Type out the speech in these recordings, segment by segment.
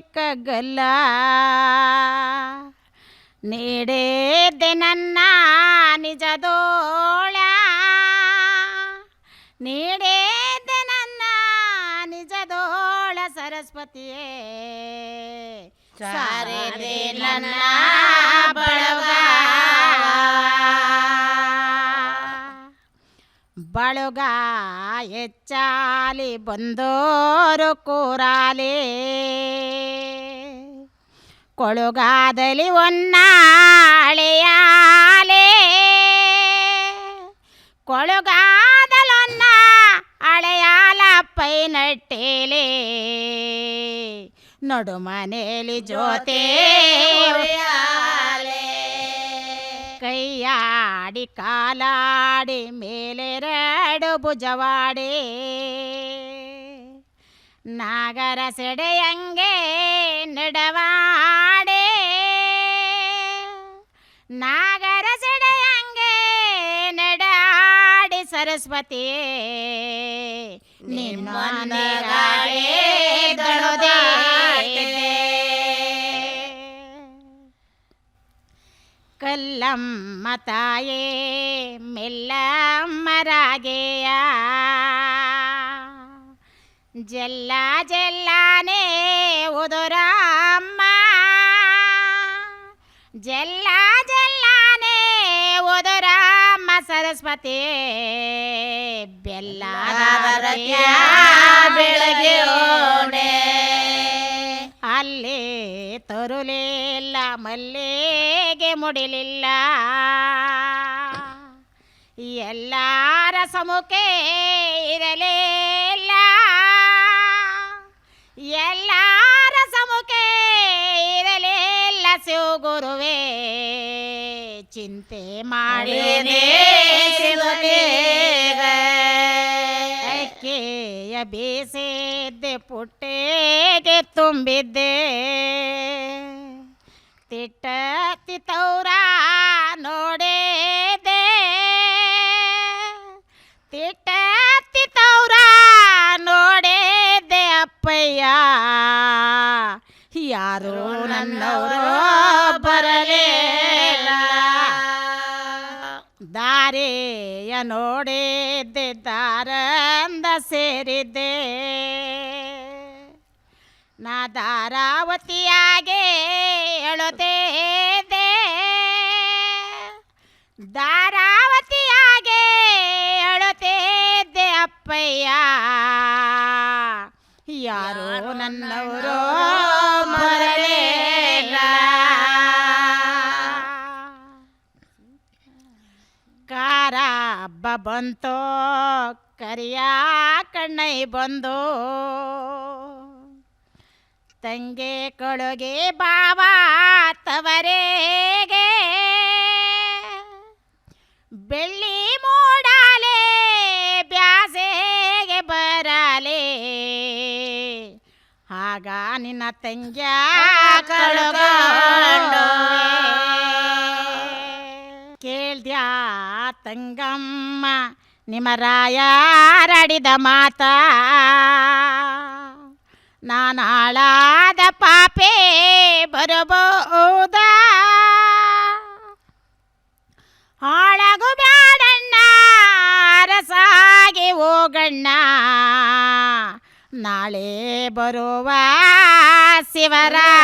ಕಗ್ಗಲ್ಲ ನೀಡೇದೆ ನನ್ನ ನಿಜದೋಳ. ನೀಡೇದೆ ನನ್ನ ನಿಜದೋಳ ಸರಸ್ವತಿಯೇ. ಸಾರೇ ನನ್ನ ಬಳಗ. ಬಳಗ ಹೆಚ್ಚಾಲಿ ಬಂದೋರು ಕೂರಾಲಿ. ಕೊಳುಗಾದಲಿ ಒನ್ನಾಳೆಯಾಲೆ ಕೊಳುಗಾದಲೊನ್ನ ಹಳೆಯಾಲ ಪೈನಟ್ಟೇಲೆ ನಡು ಮನೇಲಿ ಜೋತೆ ಉಯ್ಯಾಲೆ. ಕೈಯಾಡಿ ಕಾಲಾಡಿ ಮೇಲೆರಡು ಭುಜವಾಡಿ ನಾಗರ ಸೆಡೆಯಂಗೆ ನಡವಾಡೆ ನಾಗರ ಸೆಡೆಯಂಗೆ ನಡಾಡಿ ಸರಸ್ವತಿಯೇ ನಿನ್ನೊಂದಿಗಾಡೆ ಕಲ್ಲಮ್ಮ ತಾಯೇ ಮೆಲ್ಲಮ್ಮರಾಗೆಯ ಜಲ್ಲ ಜಲ್ಲಾನೇ ಉದುರಮ್ಮ. ಜಲ್ಲ ಸರಸ್ವತಿ ಬೆಲ್ಲ ಬೆಳಗ್ಗೆ ಅಲ್ಲಿ ತರುಲಿಲ್ಲ ಮಲ್ಲಿಗೆ ಮುಡಿಲಿಲ್ಲ. ಎಲ್ಲಾರ ಸಮುಖೇ ಇರಲಿಲ್ಲ ಚಿಂತೆ ಮಾಡಿದೆ ಅಕ್ಕೆಯ ಬೇಸಿದ್ದೆ ಪುಟ್ಟೆಗೆ ತುಂಬಿದ್ದೆ. ತಿಟ್ಟ ತಿತ್ತೌರ ನೋಡಿದೆ. ತಿಟ್ಟ ತಿತ್ತೌರ ನೋಡಿದೆ ಅಪ್ಪಯ್ಯ. ಯಾರೋ ನನ್ನವರು ಬರಲಿಲ್ಲ ದಾರೆಯ ನೋಡಿದ್ದೆ ದಾರಂದ ಸೇರಿದ್ದೆ ನಾ ದಾರಾವತಿಯಾಗೆ ಹೇಳುತ್ತೇದೆ ದಾರಾವತಿಯಾಗೆ ಹೇಳುತ್ತೇದೆ ಅಪ್ಪಯ್ಯ. ಯಾರೋ ನನ್ನವರು ಬಂತೋ? ಕರಿಯ ಕಣ್ಣೈ ಬಂದು? ತಂಗೆ ಕೊಳಗೆ ಬಾವ ತವರೇಗೆ? ಬೆಳ್ಳಿ ಮೂಡಾಲೆ ಬ್ಯಾಸೆಗೆ ಬರಲೆ? ಆಗ ನಿನ್ನ ತಂಗ್ಯಾ ಕಳುಕೊಂಡು ಕೇಳ್ದ್ಯಾ ತಂಗಮ್ಮ ನಿಮ್ಮ ರಾಯಾರಡಿದ ಮಾತ. ನಾನು ಹಾಳಾದ ಪಾಪೆ ಬರಬಹುದ? ಹಾಳಗು ಬ್ಯಾಡಣ್ಣ ಅರಸಾಗಿ ಹೋಗಣ್ಣ. ನಾಳೆ ಬರುವ ಶಿವರಾತ್ರಿ.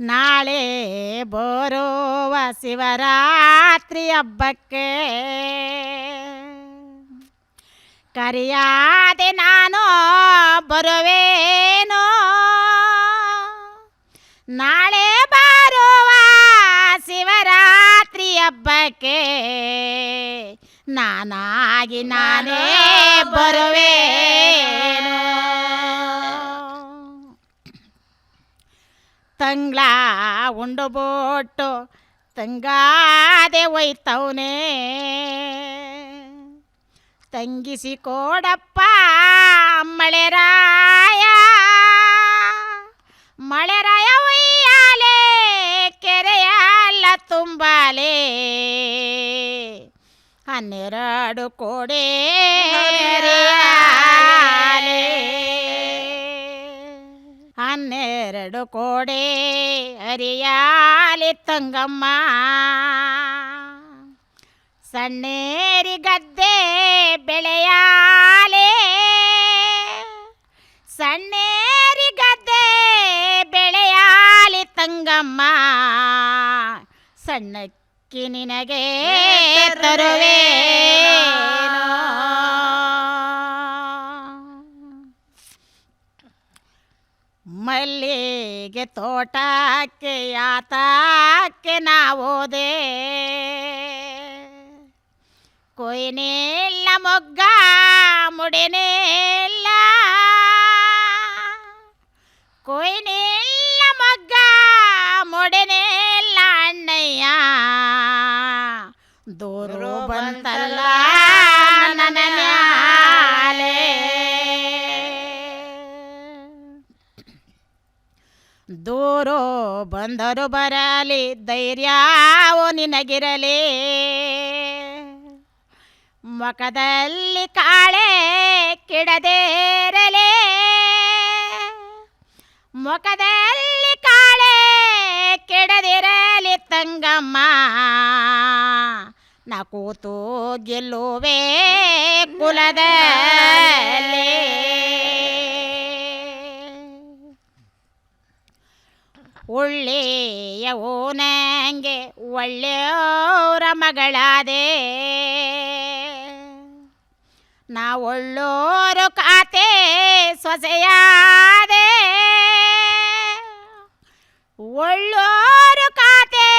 ನಾಳೆ ಬೋರೋವ ಶಿವರಾತ್ರಿ ಹಬ್ಬಕ್ಕೆ. ಕರಿಯಾದೆ ನಾನು ಬರುವೇನೋ. ನಾಳೆ ಬರುವ ಶಿವರಾತ್ರಿ ಹಬ್ಬಕ್ಕೆ. ನಾನಾಗಿ ನಾನೇ ಬರುವೇನೋ ತಂಗ್ಳ ಉಂಡು ಬೋಟು ತಂಗಾದೆ ಒಯ್ತವನೇ ತಂಗಿಸಿ ಕೋಡಪ್ಪ ಮಳೆರಾಯ ಮಳೆರಾಯ ಒಯ್ಯಾಲೆ ಕೆರೆಯಲ್ಲ ತುಂಬಾಲೆ ಹನ್ನೆರಡು ಹನ್ನೆರಡು ಕೋಡೆ ಹನ್ನೆರಡು ಕೋಡೆ ಅರಿಯಾಲಿ ತಂಗಮ್ಮ. ಸಣ್ಣೇರಿ ಗದ್ದೆ ಬೆಳೆಯಾಲೆ. ಸಣ್ಣೇರಿ ಗದ್ದೆ ಬೆಳೆಯಾಲಿ ತಂಗಮ್ಮ. ಸಣ್ಣಕ್ಕಿ ನಿನಗೆ ತರುವೇನೋ. ಮಲ್ಲಿಗೆ ತೋಟಕ್ಕೆ ಯಾತಕ್ಕೆ ನಾವೋದೆ ಕೊಯ್ನಿಲ್ಲ ಮೊಗ್ಗ ಮುಡಿನಿಲ್ಲ ಕೊಯ್ನಿಲ್ಲ ಮೊಗ್ಗ ಮುಡಿನಿಲ್ಲ ಅಣ್ಣಯ್ಯ. ದೂರು ಬಂತಲ್ಲ. ದೂರು ಬಂದರು ಬರಲಿ ಧೈರ್ಯವು ನಿನಗಿರಲಿ. ಮುಖದಲ್ಲಿ ಕಾಳೆ ಕಿಡದೇರಲಿ. ಮುಖದಲ್ಲಿ ಕಾಳೆ ಕೆಡದಿರಲಿ ತಂಗಮ್ಮ. ನಾ ಕೂತು ಗೆಲ್ಲುವೆ ಕುಲದಲ್ಲಿ. ಒಳ್ಳೆಯ ಓನಂಗೆ ಒಳ್ಳೆಯವರ ಮಗಳಾದೆ ನಾ ಒಳ್ಳೋರು ಖಾತೆ ಸೊಸೆಯಾದೆ ಒಳ್ಳೋರು ಖಾತೆ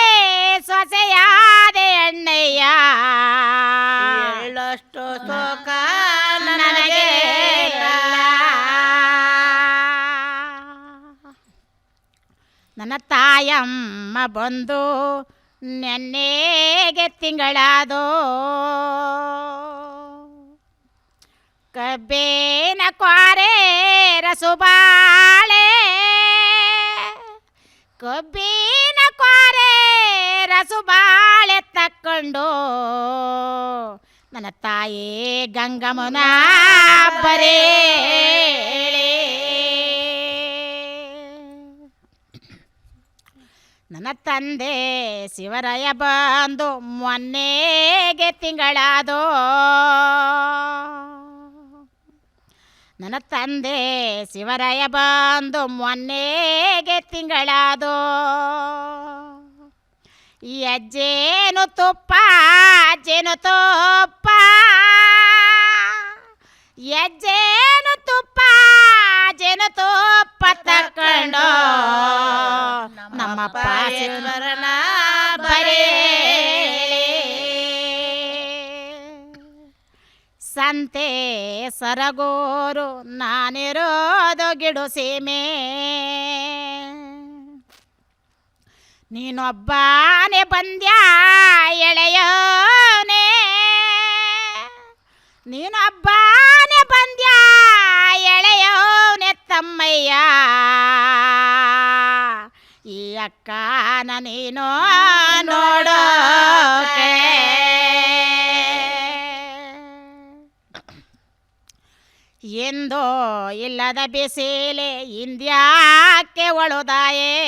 ಸೊಸೆಯಾದೆ ಅಣ್ಣಯ್ಯ ನನ್ನ ತಾಯಮ್ಮ ಬಂದು ನೆನ್ನೆಗೆ ತಿಂಗಳಾದೋ. ಕಬ್ಬೇನ ಕ್ವಾರೆ ರಸುಬಾಳೆ. ಕಬ್ಬಿನ ಕ್ವಾರೆ ರಸುಬಾಳೆ ತಕ್ಕೊಂಡು ನನ್ನ ತಾಯಿ ಗಂಗಮ್ಮನ ಬರೇಳೆ ನನ್ನ ತಂದೆ ಶಿವರಾಯ ಬಂದು ಮೊನ್ನೆಗೆ ತಿಂಗಳಾದೋ. ನನ್ನ ತಂದೆ ಶಿವರಾಯ ಬಂದು ಮೊನ್ನೆಗೆ ತಿಂಗಳಾದೋ. ಈ ಅಜ್ಜೇನು ತುಪ್ಪ ಅಜ್ಜೇನು ತುಪ್ಪ. ಅಜ್ಜೇನು ತುಪ್ಪ ಅಜ್ಜೇನು ತುಪ್ಪ. ತಕೊಂಡು ನಮ್ಮಪ್ಪ ಈಶ್ವರನ ಬರೇ. ಸಂತೆ ಸರಗೋರು ನಾನಿರೋದು ಗಿಡು ಸೀಮೆ. ನೀನೊಬ್ಬನೇ ಬಂದ್ಯಾ ಎಳೆಯೋನೇ. ನೀನೊಬ್ಬನೇ ತಮ್ಮಯ್ಯ. ಈ ಅಕ್ಕನ ನೀನು ನೋಡೋಕೆ. ಎಂದೋ ಇಲ್ಲದ ಬಿಸಿಲೆ ಇಂದ್ಯಾಕೆ ಒಳುದಾಯೇ.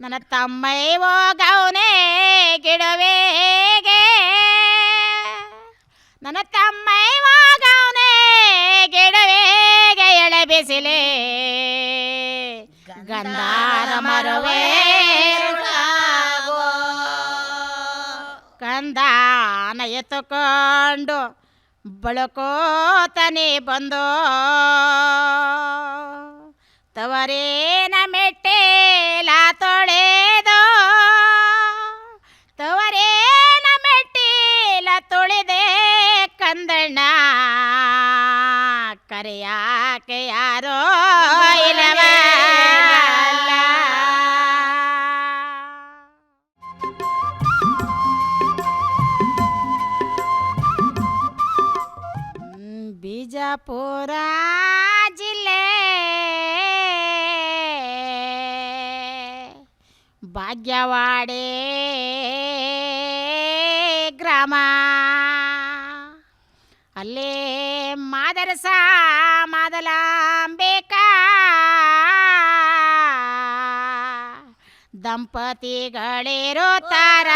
ನನ್ನ ತಮ್ಮೈವೋ ಗೌನೇ ಗಿಡವೇಗೆ. ನನ್ನ ತಮ್ಮೈ ಬಿಸಿಲೆ. ಗಂಧಾರ ಮರವೇ ಕಂದಾನ ಎತ್ತುಕೊಂಡು ಬಳಕೋತನೆ ಬಂದೋ. ತವರೇನ ಬಿಜಾಪುರ ಜಿಲ್ಲೆ. ಭಾಗ್ಯವಾಡೆ ಗ್ರಾಮ. ಅಲ್ಲೇ ಮಾದರಸ ಮಾದಲಾಂಬೇಕ. ದಂಪತಿಗಳಿರುತ್ತಾರ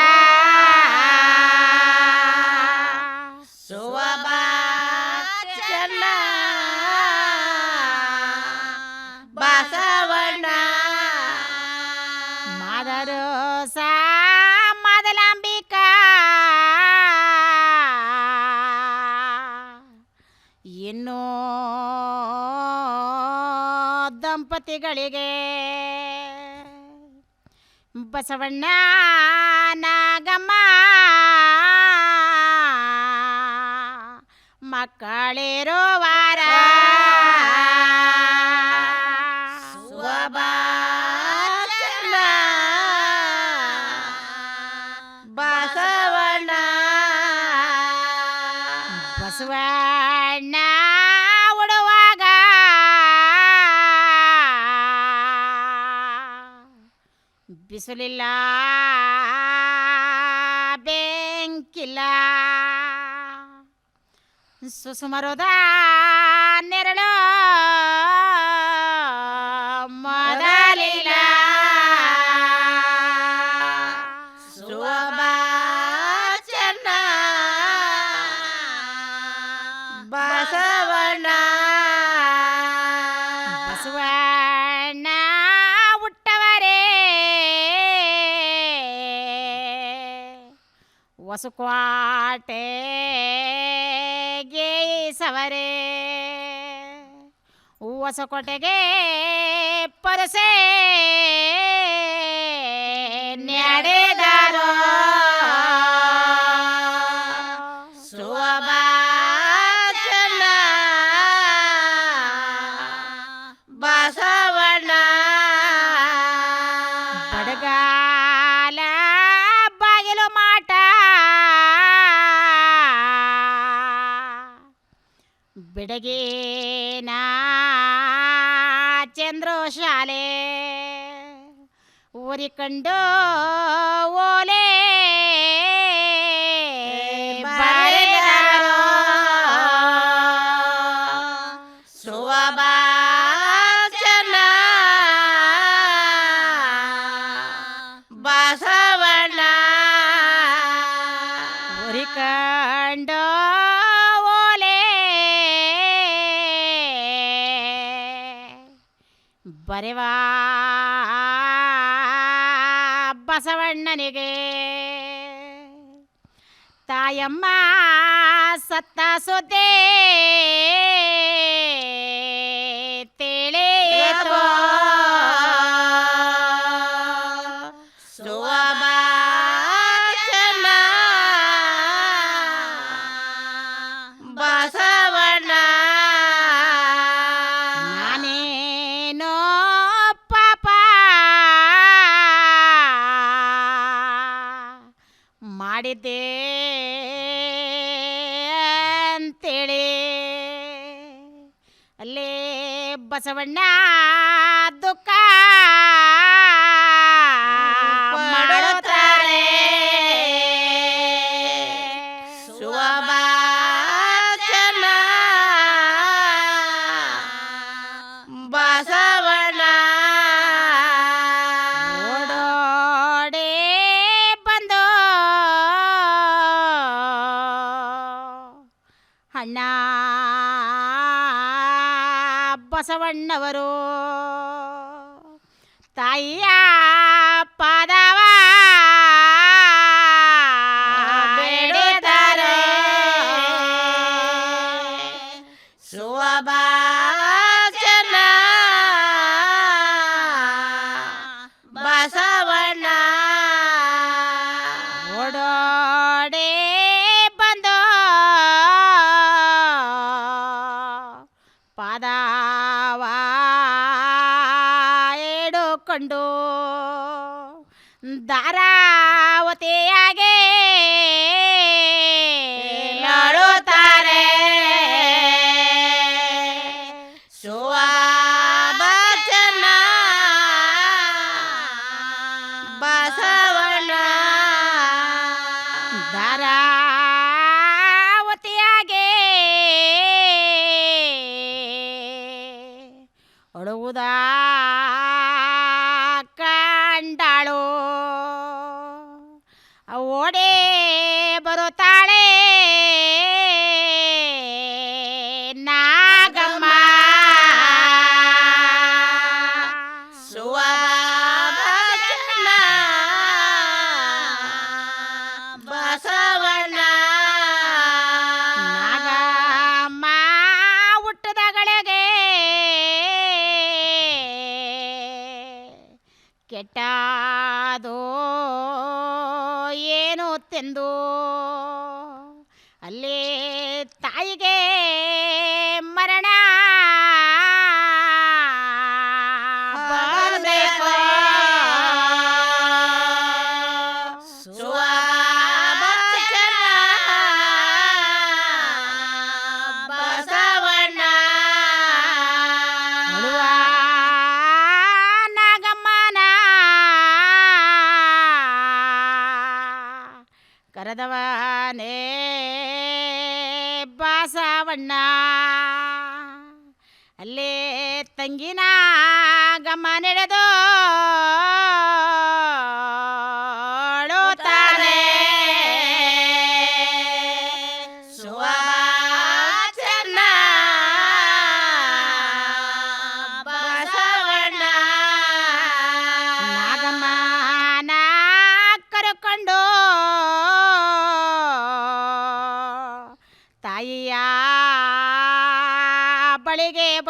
ದಂಪತಿಗಳಿಗೆ ಬಸವಣ್ಣ ನಾಗಮ್ಮ ಮಕ್ಕಳಿರುವಾರ ವಾರ. Basavanna. Basavanna. Pisulila benkila Susumaroda Hosakote ಸವರೇ ಹೊಸಕೋಟೆಗೆ ಪರಸೆ. ನಡೆದಾರೋ ಬೆಡಗೇನ ಚಂದ್ರ ಶಾಲೆ ಊರಿ ಕಂಡು ಓಲೆ ಬಸವಣ್ಣನಿಗೆ. ತಾಯಮ್ಮ ಸತ್ತ ಸುದ್ದೆ ಮಾಡಿದ್ದೆ ಅಂತೇಳಿ. ಅಲ್ಲೇ ಬಸವಣ್ಣ ಧಾರಾವತಿಯಾಗೆ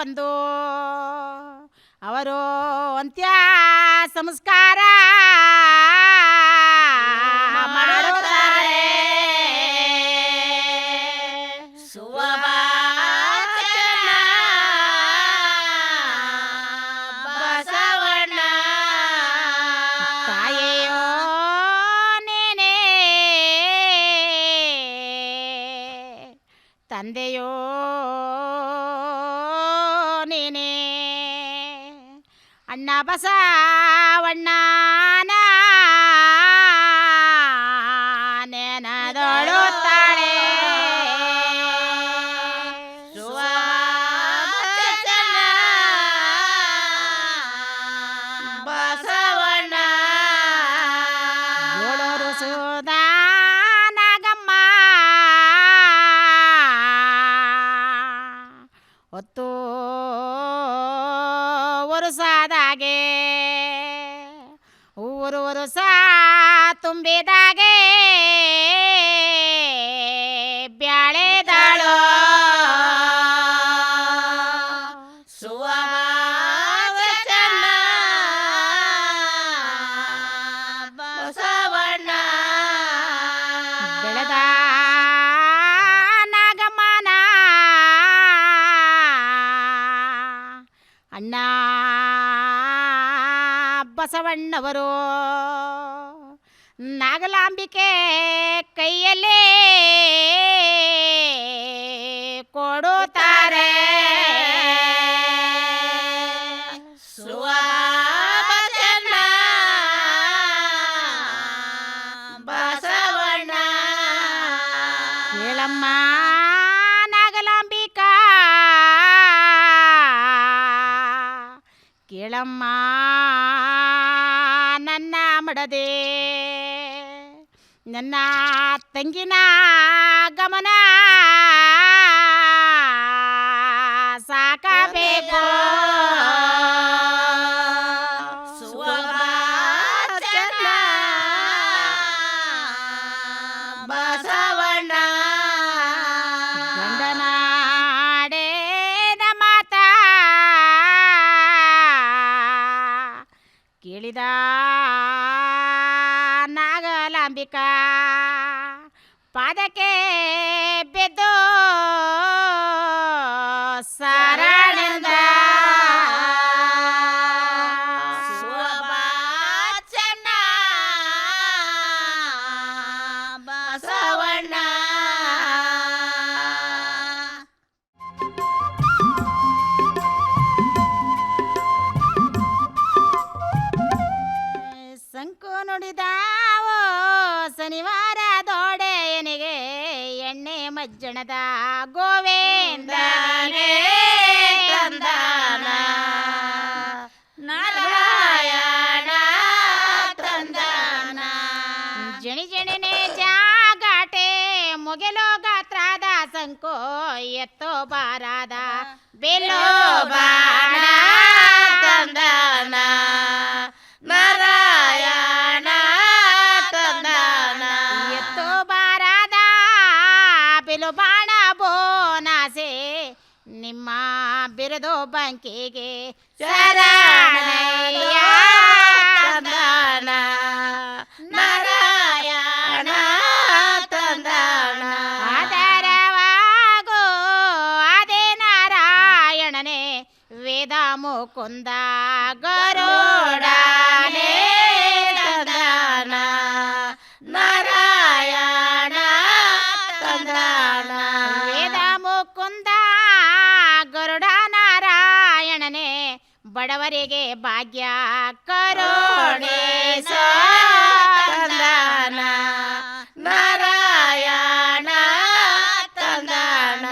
ಬಂದು ಅವರು ಅಂತ್ಯ ಸಂಸ್ಕಾರ 巴萨 ಬಸವಣ್ಣವರು. ನಾಗಲಾಂಬಿಕೆ ಕೈಯಲ್ಲೇ ಕೊಡುತ್ತಾರೆ. ಬಸವಣ್ಣ. ಹೇಳಮ್ಮ ನಾಗಲಾಂಬಿಕಾ. ಕೇಳಮ್ಮ. ಮಡದೆ ನನ್ನ ತಂಗಿನ ಗಮನ ನುಡಿದಾವೋ ಶನಿವಾರ ದೊಡೆಯನಿಗೆ ಎಣ್ಣೆ ಮಜ್ಜಣದ ಗೋವೇಂದನೇ ತಂದಾನ. ನಾರಾಯಣ ತಂದಾನ. ಜಣಿ ಜಣಿನೇ ಸಂಕೋ ಎತ್ತೋ ಬಾರಾದ ಬೆಲೋ ಬಾಣ ಬಂಕಿಗೆ ಶರಣಯ್ಯ ತಂದಾನ ನಾರಾಯಣ ತಂದಾನ ಆಧಾರವಾಗೋ ಅದೇ ನಾರಾಯಣನೇ ವೇದ ಮುಕುಂದ ಗರುಡಾನೇ ಬಡವರಿಗೆ ಭಾಗ್ಯ ಕರೋಣೆ ತಂದಾನ. ನಾರಾಯಣ ತಂದಾನ.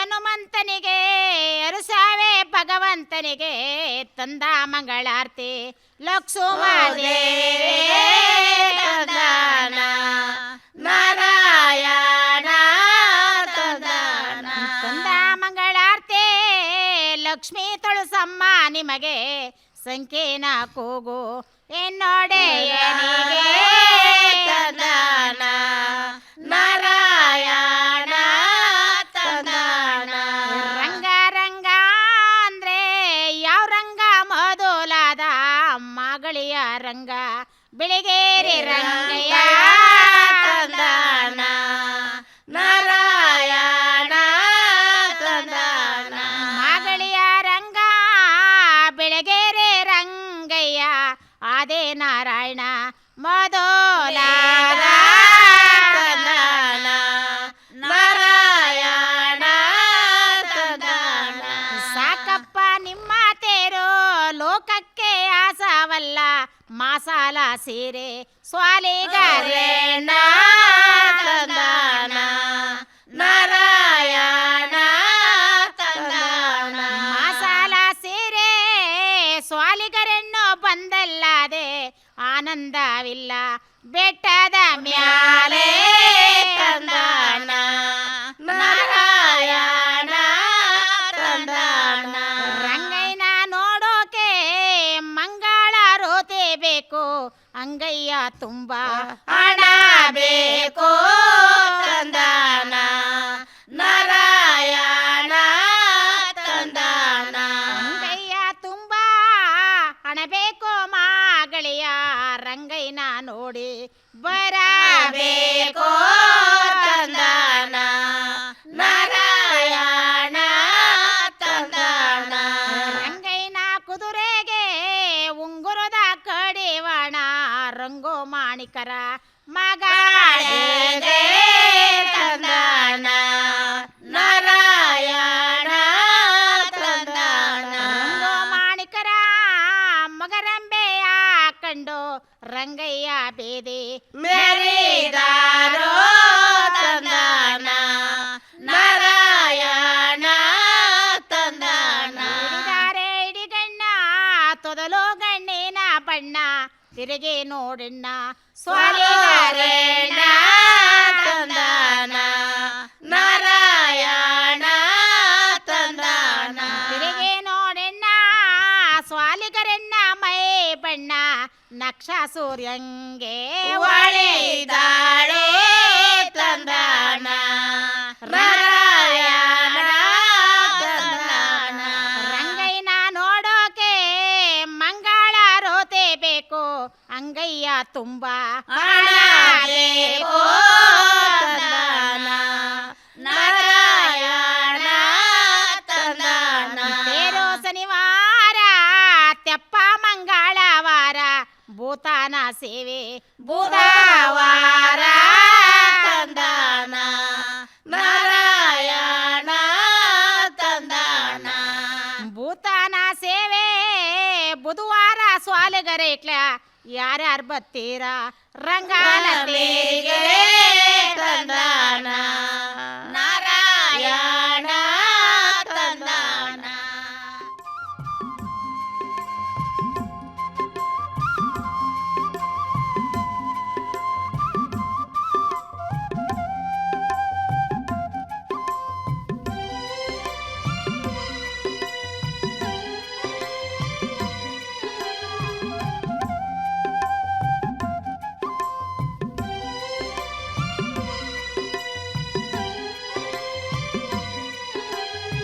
ಹನುಮಂತನಿಗೆ ಅರುಸಾವೆ ಭಗವಂತನಿಗೆ ತಂದ ಮಂಗಳಾರ್ತಿ. ಲಕ್ಷ್ಮೇ ತಂದಾನ. ನಾರಾಯಣ ತಂದಾನ. ತಂದ ಮಂಗಳಾರ್ತಿ ಲಕ್ಷ್ಮೀ ತುಳಸಮ್ಮ ನಿಮಗೆ ಸಂಕೇನ ಕೂಗು. ತಂದಾನ. ನಾರಾಯಣ ತಂದಾನ. ರಂಗ ಅಂದ್ರೆ ಯಾವ ರಂಗ? ಮೊದಲಾದ ಮಗಳಿಯ ರಂಗ. ಬಿಳಿಗೇರಿ ರಂಗಯ್ಯ. ಸೀರೆ ಸ್ವಾಲಿಗರೇ ಹಣ ಬೇಕು ಮಾಗಳಿಯ ರಂಗಯ್ಯನ ನೋಡಿ. ಬರಬೇಕು ತಂದನ ತಂದಾನ ನಾರಾಯಣ ತಂದಾನ ರಂಗಯ್ಯನ ಕುದುರೆಗೆ ಉಂಗುರದ ಕಡಿವಾಣ ರಂಗೋ ಮಾಣಿಕರ ಮಗಳೇ ತಿರುಗಿ ನೋಡಣ್ಣ. ಸ್ವಾಮಿ ಸ್ವಾಲಿಗರೇಣ ತಂದಾನ. ನಾರಾಯಣ ತಂದಾನ. ತಿರುಗಿ ನೋಡಣ್ಣ. ಸ್ವಾಲಿಗರಣ್ಣ ಮೈ ಬಣ್ಣ. ನಕ್ಷ ಸೂರ್ಯಂಗೆ ಒಳಿದಾಳೆ ತಂದಾನ. ನಾರಾಯಣ ತುಂಬ ನಾರಾಯಣ ತೇರು ಶನಿವಾರ ತೆಪ್ಪ ಮಂಗಳವಾರ ಭೂತಾನ ಸೇವೆ. ಬುಧವಾರ ತಂದಾನ ನಾರಾಯಣ ತಂದಾನ. ಭೂತಾನ ಸೇವೆ ಬುಧವಾರ ಸ್ವಾಲಗರೇಟ್ಲ ಯಾರ್ಯಾರು ಬತ್ತೀರಾ ರಂಗಾನ ತಂದಾನ. ನಾರಾಯಣ